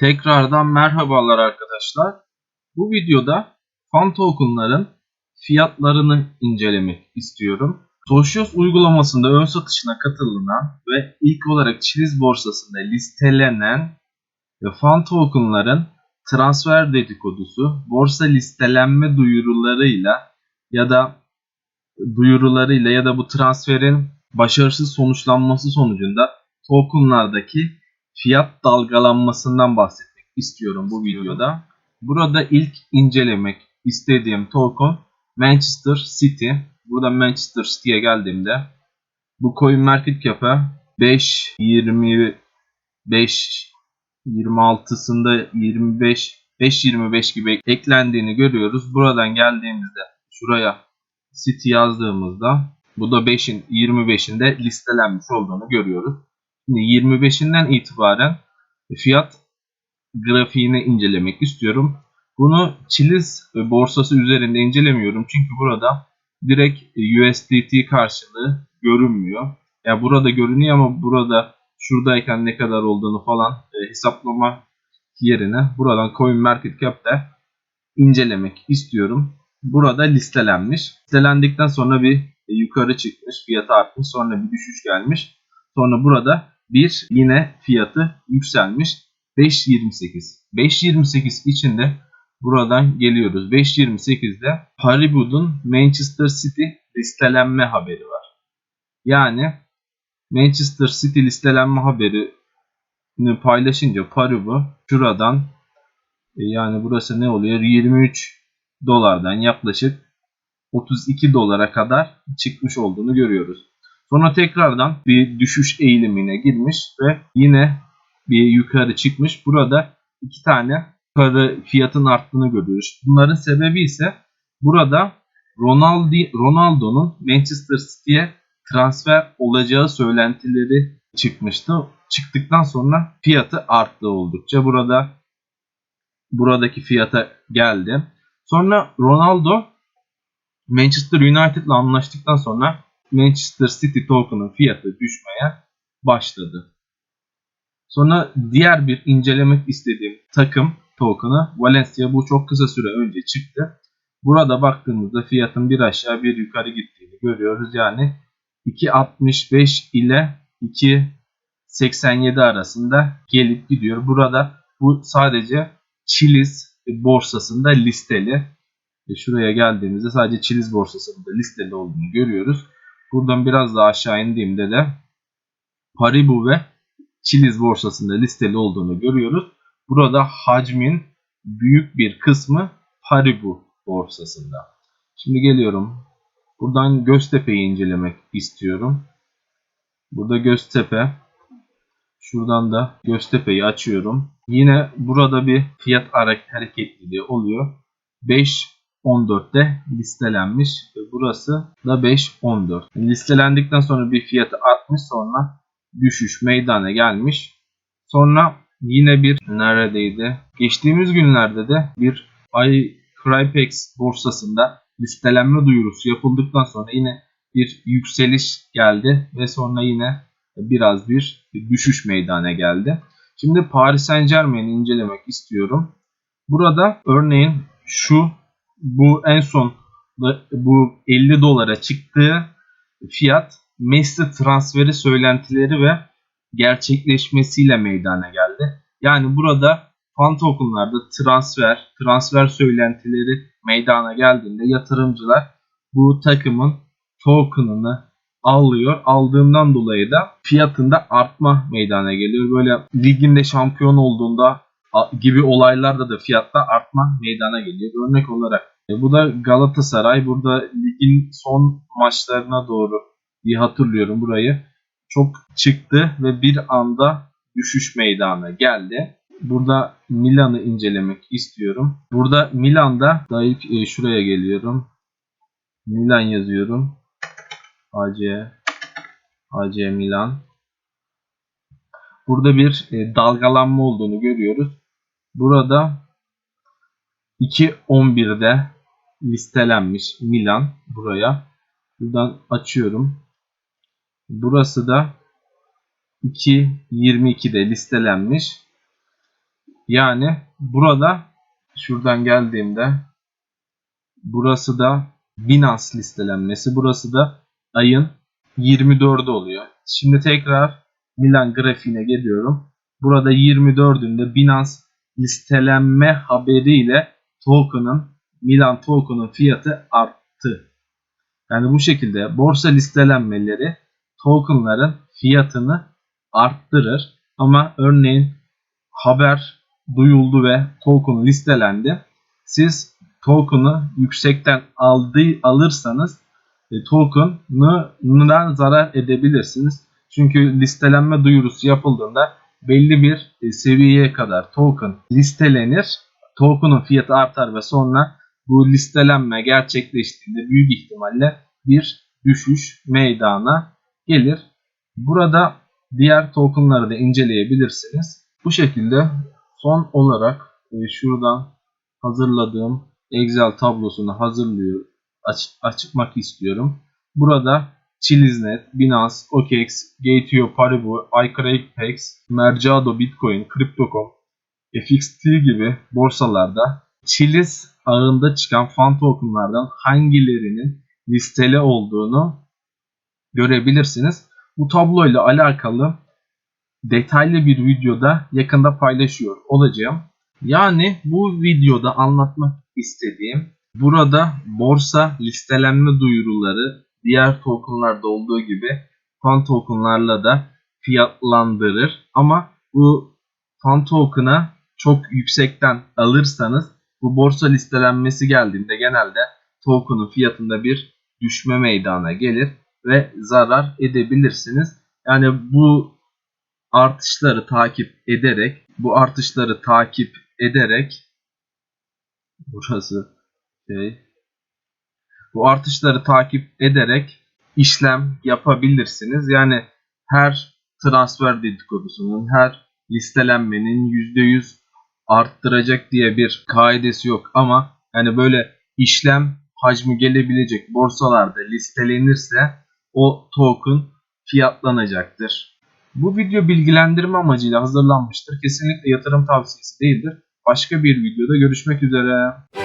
Tekrardan merhabalar arkadaşlar. Bu videoda fan tokenların fiyatlarını incelemek istiyorum. Socios uygulamasında ön satışına katılınan ve ilk olarak Çiliz borsasında listelenen fan tokenların transfer dedikodusu, borsa listelenme duyurularıyla ya da duyurularıyla ya da bu transferin başarısız sonuçlanması sonucunda tokenlardaki fiyat dalgalanmasından bahsetmek istiyorum bu videoda. Burada ilk incelemek istediğim token Manchester City. Burada Manchester City'ye geldiğimde bu coin market cap'a 5 25 26'sında 25 5.25 gibi eklendiğini görüyoruz. Buradan geldiğimizde şuraya City yazdığımızda bu da 5'in 25'inde listelenmiş olduğunu görüyoruz. Şimdi 25'inden itibaren fiyat grafiğini incelemek istiyorum. Bunu Chiliz borsası üzerinde incelemiyorum. Çünkü burada direkt USDT karşılığı görünmüyor. Yani burada görünüyor ama burada şuradayken ne kadar olduğunu falan e, hesaplama yerine buradan CoinMarketCap'te incelemek istiyorum. Burada listelenmiş. Listelendikten sonra bir yukarı çıkmış, fiyatı artmış, sonra bir düşüş gelmiş. Sonra burada bir yine fiyatı yükselmiş. 5.28. 5.28 içinde buradan geliyoruz. 5.28'de Paribu'nun Manchester City listelenme haberi var. Yani Manchester City listelenme haberini paylaşınca Paribu şuradan e, yani burası ne oluyor? 23 dolardan yaklaşık 32 dolara kadar çıkmış olduğunu görüyoruz. Sonra tekrardan bir düşüş eğilimine girmiş ve yine bir yukarı çıkmış. Burada iki tane yukarı fiyatın arttığını görüyoruz. Bunların sebebi ise burada Ronaldo Ronaldo'nun Manchester City'ye transfer olacağı söylentileri çıkmıştı. Çıktıktan sonra fiyatı arttı oldukça. Burada buradaki fiyata geldi. Sonra Ronaldo Manchester United ile anlaştıktan sonra Manchester City token'ın fiyatı düşmeye başladı. Sonra diğer bir incelemek istediğim takım token'ı Valencia bu çok kısa süre önce çıktı. Burada baktığımızda fiyatın bir aşağı bir yukarı gittiğini görüyoruz. Yani 2.65 ile 2.87 arasında gelip gidiyor. Burada bu sadece Chiliz borsasında listeli. E şuraya geldiğimizde sadece Chiliz borsasında listeli olduğunu görüyoruz. Buradan biraz daha aşağı indiğimde de Paribu ve Chiliz borsasında listeli olduğunu görüyoruz. Burada hacmin büyük bir kısmı Paribu borsasında. Şimdi geliyorum. Buradan Göztepe'yi incelemek istiyorum. Burada Göztepe. Şuradan da Göztepe'yi açıyorum. Yine burada bir fiyat hareketliliği oluyor. 5 14'te listelenmiş. Burası da 5.14. Listelendikten sonra bir fiyatı artmış sonra düşüş meydana gelmiş. Sonra yine bir neredeydi? Geçtiğimiz günlerde de bir iCrypex borsasında listelenme duyurusu yapıldıktan sonra yine bir yükseliş geldi ve sonra yine biraz bir düşüş meydana geldi. Şimdi Paris Saint Germain'i incelemek istiyorum. Burada örneğin şu bu en son bu 50 dolara çıktığı fiyat Messi transferi söylentileri ve gerçekleşmesiyle meydana geldi. Yani burada fan tokenlarda transfer, transfer söylentileri meydana geldiğinde yatırımcılar bu takımın token'ını alıyor. Aldığından dolayı da fiyatında artma meydana geliyor. Böyle liginde şampiyon olduğunda gibi olaylarda da fiyatta artma meydana geliyor. Örnek olarak bu da Galatasaray. Burada ligin son maçlarına doğru diye hatırlıyorum burayı. Çok çıktı ve bir anda düşüş meydana geldi. Burada Milan'ı incelemek istiyorum. Burada Milan'da daha ilk e, şuraya geliyorum. Milan yazıyorum. AC AC Milan. Burada bir e, dalgalanma olduğunu görüyoruz. Burada 2.11'de listelenmiş Milan buraya. Buradan açıyorum. Burası da 2.22'de listelenmiş. Yani burada şuradan geldiğimde burası da Binance listelenmesi. Burası da ayın 24'ü oluyor. Şimdi tekrar Milan grafiğine geliyorum. Burada 24'ünde Binance listelenme haberiyle token'ın Milan token'ın fiyatı arttı. Yani bu şekilde borsa listelenmeleri token'ların fiyatını arttırır. Ama örneğin haber duyuldu ve token listelendi. Siz token'ı yüksekten aldı, alırsanız e, token'dan zarar edebilirsiniz. Çünkü listelenme duyurusu yapıldığında belli bir e, seviyeye kadar token listelenir. Token'ın fiyatı artar ve sonra bu listelenme gerçekleştiğinde büyük ihtimalle bir düşüş meydana gelir. Burada diğer tokenları da inceleyebilirsiniz. Bu şekilde son olarak e, şuradan hazırladığım Excel tablosunu hazırlıyor, aç, açmak istiyorum. Burada Chiliznet, Binance, OKEx, Gateo, Paribu, iCrackPax, Mercado, Bitcoin, Crypto.com, FXT gibi borsalarda Chiliz ağında çıkan fan tokenlardan hangilerinin listeli olduğunu görebilirsiniz. Bu tablo ile alakalı detaylı bir videoda yakında paylaşıyor olacağım. Yani bu videoda anlatmak istediğim burada borsa listelenme duyuruları diğer tokenlarda olduğu gibi fan tokenlarla da fiyatlandırır. Ama bu fan token'a çok yüksekten alırsanız bu borsa listelenmesi geldiğinde genelde token'ın fiyatında bir düşme meydana gelir ve zarar edebilirsiniz. Yani bu artışları takip ederek bu artışları takip ederek burası şey bu artışları takip ederek işlem yapabilirsiniz. Yani her transfer dedikodusunun, her listelenmenin %100 arttıracak diye bir kaidesi yok ama yani böyle işlem hacmi gelebilecek borsalarda listelenirse o token fiyatlanacaktır. Bu video bilgilendirme amacıyla hazırlanmıştır. Kesinlikle yatırım tavsiyesi değildir. Başka bir videoda görüşmek üzere.